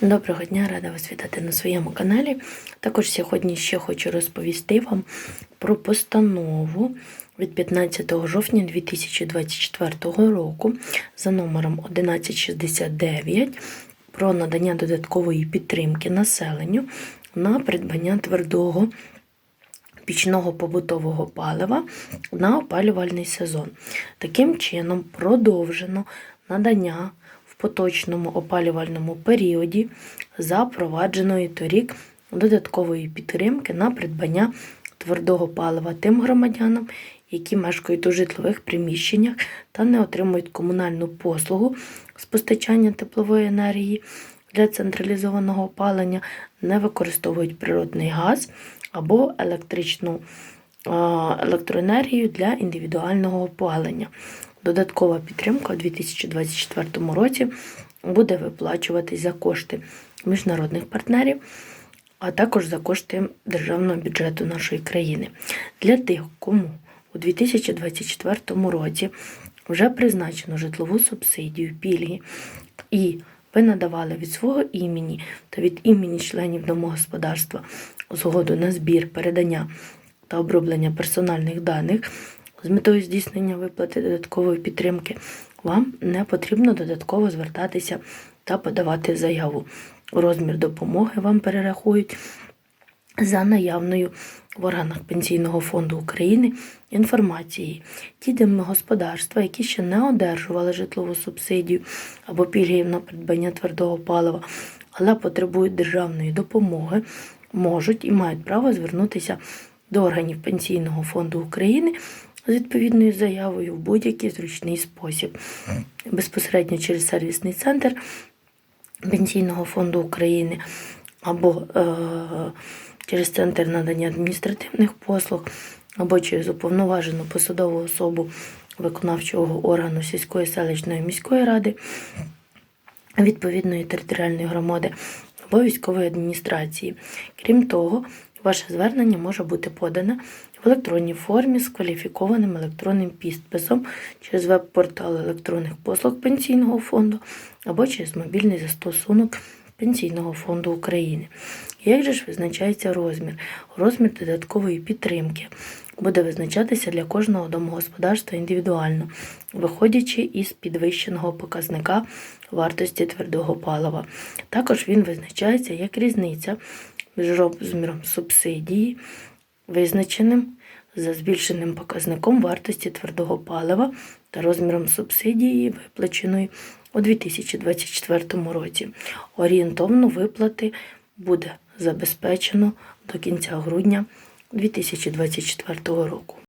Доброго дня, рада вас вітати на своєму каналі. Також сьогодні ще хочу розповісти вам про постанову від 15 жовтня 2024 року за номером 1169 про надання додаткової підтримки населенню на придбання твердого пічного побутового палива на опалювальний сезон. Таким чином продовжено надання поточному опалювальному періоді запровадженої торік додаткової підтримки на придбання твердого палива тим громадянам, які мешкають у житлових приміщеннях та не отримують комунальну послугу з постачання теплової енергії для централізованого опалення, не використовують природний газ або електричну електроенергію для індивідуального опалення. Додаткова підтримка у 2024 році буде виплачуватись за кошти міжнародних партнерів, а також за кошти державного бюджету нашої країни. Для тих, кому у 2024 році вже призначено житлову субсидію, пільги і ви надавали від свого імені та від імені членів домогосподарства згоду на збір, передання та оброблення персональних даних з метою здійснення виплати додаткової підтримки, вам не потрібно додатково звертатися та подавати заяву. Розмір допомоги вам перерахують за наявною в органах Пенсійного фонду України інформації. Ті домогосподарства, які ще не одержували житлову субсидію або пільги на придбання твердого палива, але потребують державної допомоги, можуть і мають право звернутися до органів Пенсійного фонду України з відповідною заявою в будь-який зручний спосіб, безпосередньо через сервісний центр Пенсійного фонду України або е, через центр надання адміністративних послуг, або через уповноважену посадову особу виконавчого органу сільської селищної міської ради відповідної територіальної громади або військової адміністрації. Крім того, ваше звернення може бути подане в електронній формі з кваліфікованим електронним підписом через веб-портал електронних послуг Пенсійного фонду або через мобільний застосунок Пенсійного фонду України. Як же ж визначається розмір? Розмір додаткової підтримки буде визначатися для кожного домогосподарства індивідуально, виходячи із підвищеного показника вартості твердого палива. Також він визначається як різниця між розміром субсидії, визначеним за збільшеним показником вартості твердого палива та розміром субсидії, виплаченої у 2024 році. Орієнтовно виплати буде забезпечено до кінця грудня 2024 року.